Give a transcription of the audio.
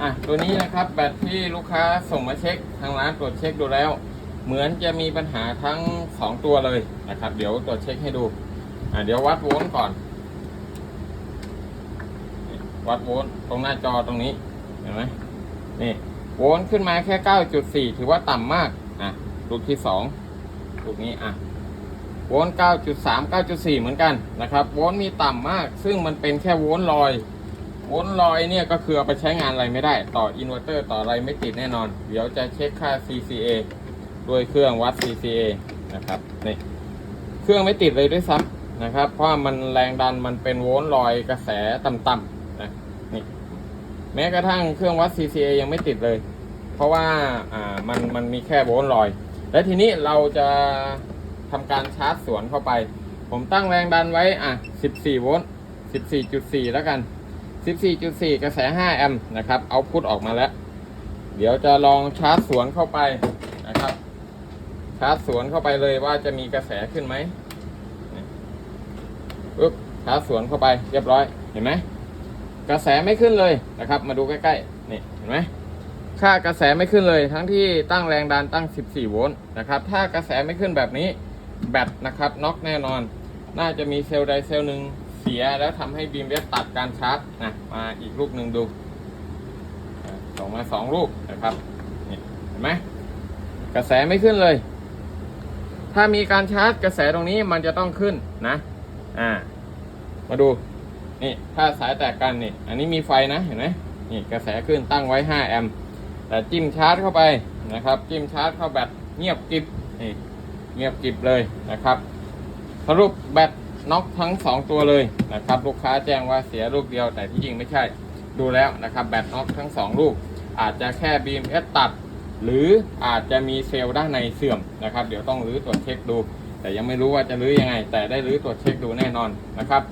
อะตัวนี้นะครับแบตที่ลูกค้าส่งมาเช็คทางร้านตรวจเช็คดูแล้ว เหมือนจะมีปัญหาทั้งสองตัวเลยนะครับ เดี๋ยวตรวจเช็คให้ดูอะเดี๋ยววัดโวลต์ก่อน วัดโวลต์ตรงหน้าจอตรงนี้เห็นไหมนี่โวลต์ขึ้นมาแค่ 9.4 ถือว่าต่ำมากอะลูกที่สองลูกนี้อะโวลต์9.3 9.4 เหมือนกันนะครับ โวลต์มีต่ำมาก ซึ่งมันเป็นแค่โวลต์ลอย โวลต์ลอยเนี่ยก็คือเอาไปใช้งานอะไรไม่ได้ ต่ออินเวอร์เตอร์ต่ออะไรไม่ติดแน่นอน เดี๋ยวจะเช็คค่า CCA ด้วยเครื่องวัด CCA นะครับนี่เครื่องไม่ติดเลยด้วยซ้ำนะครับ เพราะมันแรงดันมันเป็นโวลต์ลอยกระแสต่ำๆนะนี่แม้กระทั่งเครื่องวัด CCA ยังไม่ติดเลย เพราะว่าอ่ามันมันมีแค่โวลต์ลอย และทีนี้เราจะทำการชาร์จสวนเข้าไป ผมตั้งแรงดันไว้อะ 14 โวลต์ 14.4 แล้วกัน 14.4 กระแส 5 แอมป์นะครับ เอาพุทออกมาแล้ว เดี๋ยวจะลองชาร์จสวนเข้าไปนะครับ ชาร์จสวนเข้าไปเลยว่าจะมีกระแสขึ้นไหมปึ๊บชาร์จสวนเข้าไปเรียบร้อย เห็นไหม กระแสไม่ขึ้นเลยนะครับ มาดูใกล้ๆ นี่ เห็นไหม ค่ากระแสไม่ขึ้นเลย ทั้งที่ตั้งแรงดันตั้ง 14 โวลต์นะครับ ถ้ากระแสไม่ขึ้นแบบนี้ แบตนะครับ น็อกแน่นอน น่าจะมีเซลล์ใดเซลล์หนึ่ง เสียแล้วทำให้บีมเวฟตัดการชาร์จนะมาอีกลูกหนึ่งดูส่งมาสองลูกนะครับนี่เห็นไหมกระแสไม่ขึ้นเลย ถ้ามีการชาร์จกระแสตรงนี้มันจะต้องขึ้นนะอ่ามาดูนี่ถ้าสายแตกกันนี่ อันนี้มีไฟนะเห็นไหมนี่กระแสขึ้นตั้งไว้ 5 แอมป์แต่จิ้มชาร์จเข้าไปนะครับ จิ้มชาร์จเข้าแบตเงียบกริบนี่เงียบกริบเลยนะครับ สรุปแบต น็อกทั้ง 2 ตัวเลยนะครับลูกค้าแจ้งว่าเสียลูกเดียวแต่ที่จริงไม่ใช่ดูแล้วนะครับแบตน็อกทั้ง 2 ลูก อาจจะแค่บีมเอสตัด หรืออาจจะมีเซลล์ด้านในเสื่อมนะครับเดี๋ยวต้องรื้อตรวจเช็คดู แต่ยังไม่รู้ว่าจะรื้อยังไง แต่ได้รื้อตรวจเช็คดูแน่นอนนะครับ